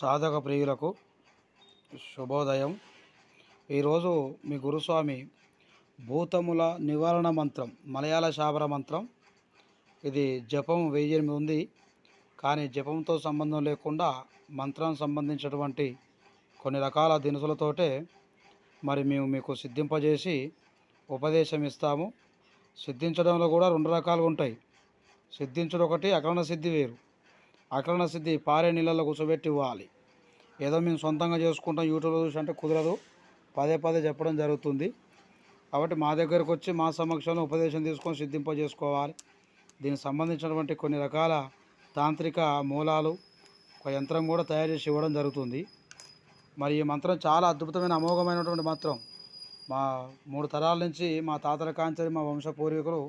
సాధక ప్రియులకు శుభోదయం. ఈరోజు మీ గురుస్వామి భూతముల నివారణ మంత్రం మలయాళ శాబర మంత్రం. ఇది జపం వెయ్యి ఎనిమిది ఉంది. కానీ జపంతో సంబంధం లేకుండా మంత్రం సంబంధించినటువంటి కొన్ని రకాల దినుసులతోటే మరి మేము మీకు సిద్ధింపజేసి ఉపదేశం ఇస్తాము. సిద్ధించడంలో కూడా రెండు రకాలు ఉంటాయి. సిద్ధించడం ఒకటి అకరణ సిద్ధి వేరు. అకరణ సిద్ధి పారే నీళ్ళలో కూర్చోబెట్టి ఇవ్వాలి. ఏదో మేము సొంతంగా చేసుకుంటాం యూట్యూబ్లో చూసి అంటే కుదరదు. పదే పదే చెప్పడం జరుగుతుంది. కాబట్టి మా దగ్గరకు వచ్చి మా సమక్షంలో ఉపదేశం తీసుకొని సిద్ధింపజేసుకోవాలి. దీనికి సంబంధించినటువంటి కొన్ని రకాల తాంత్రిక మూలాలు ఒక యంత్రం కూడా తయారు చేసి ఇవ్వడం జరుగుతుంది. మరి ఈ మంత్రం చాలా అద్భుతమైన అమోఘమైనటువంటి మంత్రం. మా మూడు తరాల నుంచి మా తాతల కాంచరి మా వంశ పూర్వీకులు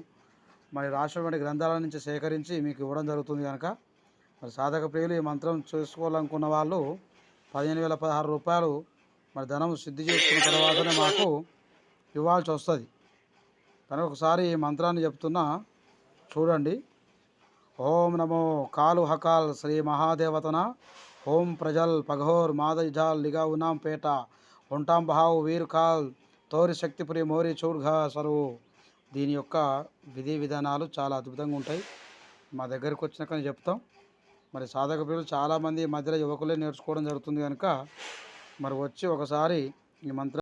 మరి రాసినటువంటి గ్రంథాల నుంచి సేకరించి మీకు ఇవ్వడం జరుగుతుంది కనుక మరి సాధక ప్రియులు ఈ మంత్రం చేసుకోవాలనుకున్న వాళ్ళు పదిహేను వేల పదహారు రూపాయలు మరి ధనం సిద్ధి చేసుకున్న తర్వాతనే మాకు ఇవ్వాల్సి వస్తుంది. కనుక ఒకసారి ఈ మంత్రాన్ని చెప్తున్నా చూడండి. ఓం నమో కాలు హకాల్ శ్రీ మహాదేవతన ఓం ప్రజల్ పఘోర్ మాదజాల్ లిగా ఉన్నాం పేట ఉంటాం బహావు వీర్ కాల్ తోరి శక్తిపురి మోరి చూడ్ఘా సరువు దీని యొక్క విధి విధానాలు చాలా అద్భుతంగా ఉంటాయి. మా దగ్గరికి వచ్చినాక చెప్తాం. మరి సాధక ప్రియులు చాలామంది ఈ మధ్యలో యువకులే నేర్చుకోవడం జరుగుతుంది కనుక మరి వచ్చి ఒకసారి ఈ మంత్రం